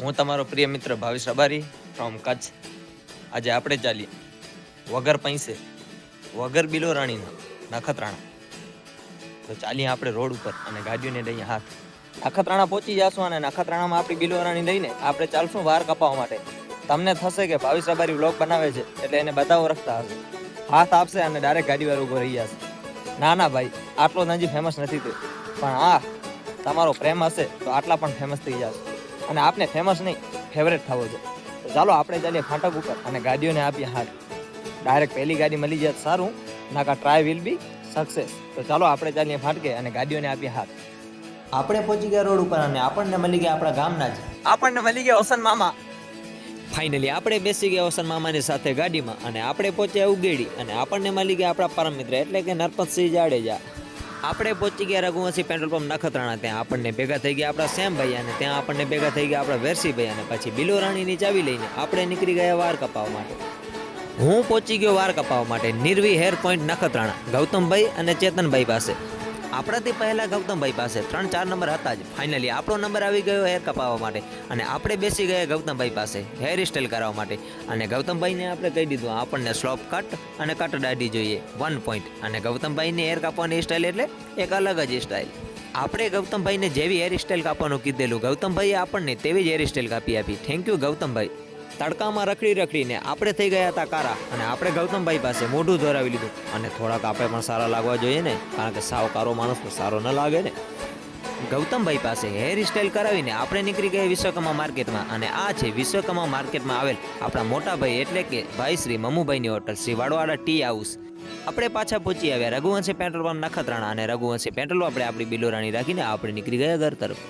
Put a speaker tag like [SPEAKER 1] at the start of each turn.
[SPEAKER 1] હું તમારો પ્રિય મિત્ર ભાવિશ અબારી ફ્રોમ કચ્છ. આજે આપણે ચાલીએ. વગર પૈસે, વગર બિલો રાણીના, નખત્રાણા. તો ચાલીએ આપણે રોડ ઉપર અને ગાડીઓને લઈએ હાથ. નખત્રાણા પહોંચી જશું અને નખત્રાણામાં આપણી બિલો રાણી લઈને આપણે ચાલશું વાર કપાવવા માટે. તમને થશે કે ભાવિશ અબારી વ્લોગ બનાવે છે, એટલે એને બધાઓ રખતા હશે હાથ આપશે અને ડાયરેક્ટ ગાડી વાર ઊભો રહી જશે. ના ના ભાઈ, આટલો જ ફેમસ નથી તે પણ આ તમારો પ્રેમ હશે તો આટલા પણ ફેમસ થઈ જશે. અને આપને ફેમસ નહીં ફેવરેટ થવો છે. તો ચાલો આપણે ચાલીએ ફાટક ઉપર અને ગાડીઓને આપીએ હાથ. ડાયરેક્ટ પહેલી ગાડી મળી જાય સારું નાકા ટ્રાય વિલ બી સક્સેસ તો ચાલો આપણે ચાલીએ ફાટકે અને ગાડીઓને આપીએ હાથ. આપણે પહોંચી ગયા રોડ ઉપર અને આપણને મળી ગયા આપણા ગામના જ. આપણને મળી ગયા હોસન મામા. ફાઇનલી આપણે બેસી ગયા હોસન મામાની સાથે ગાડીમાં અને આપણે પહોંચ્યા ઉગેડી અને આપણને મળી ગયા આપણા પરમ મિત્ર એટલે કે નરપતસિંહ જાડેજા. આપણે પહોંચી ગયા રઘુવંશી પેટ્રોલ પંપ નખત્રાણા, ત્યાં આપણને ભેગા થઈ ગયા આપણા સેમભાઈ અને ત્યાં આપણને ભેગા થઈ ગયા આપણા વેરસીભાઈ અને પછી બિલો રાણીની ચાવી લઈને આપણે નીકળી ગયા વાર કપાવવા માટે. હું પહોંચી ગયો વાર કપાવવા માટે નિર્વી હેર પોઈન્ટ નખત્રાણા, ગૌતમભાઈ અને ચેતનભાઈ પાસે. આપણાથી પહેલાં ગૌતમભાઈ પાસે ત્રણ, ચાર નંબર હતા જ. ફાઇનલી આપણો નંબર આવી ગયો હેર કપાવવા માટે. અને આપણે બેસી ગયા ગૌતમભાઈ પાસે હેર સ્ટાઇલ કરાવવા માટે. અને ગૌતમભાઈને આપણે કહી દીધું, આપણને સ્લોપ કટ અને કટ દાઢી જોઈએ વન પોઈન્ટ અને ગૌતમભાઈની હેર કાપવાની સ્ટાઇલ એટલે એક અલગ જ સ્ટાઇલ આપણે ગૌતમભાઈને જેવી હેર સ્ટાઇલ કાપવાનું કીધેલું, ગૌતમભાઈએ આપણને તેવી જ હેર સ્ટાઇલ કાપી આપી. Thank you Gautambhai. તડકામાં રખડી રખડીને આપણે થઈ ગયા હતા કારા અને આપણે ગૌતમભાઈ પાસે મોઢું ધોરાવી લીધું. અને થોડાક આપણે પણ સારા લાગવા જોઈએ ને, કારણ કે સાવ કારો માણસ તો સારો ન લાગે ને. ગૌતમભાઈ પાસે હેર સ્ટાઇલ કરાવીને આપણે નીકળી ગયા વિશ્વકર્મા માર્કેટમાં. અને આ છે વિશ્વકર્મા માર્કેટમાં આવેલ આપણા મોટાભાઈ એટલે કે ભાઈ Shri મમુભાઈની hotel, Shri Vadvada tea house. આપણે પાછા પહોંચી આવ્યા રઘુવંશી પેટ્રોલ પંપ નખત્રાણા. અને રઘુવંશી પેટ્રોલ આપણે આપણી બિલોરાણી રાખીને આપણે નીકળી ગયા ઘર તરફ.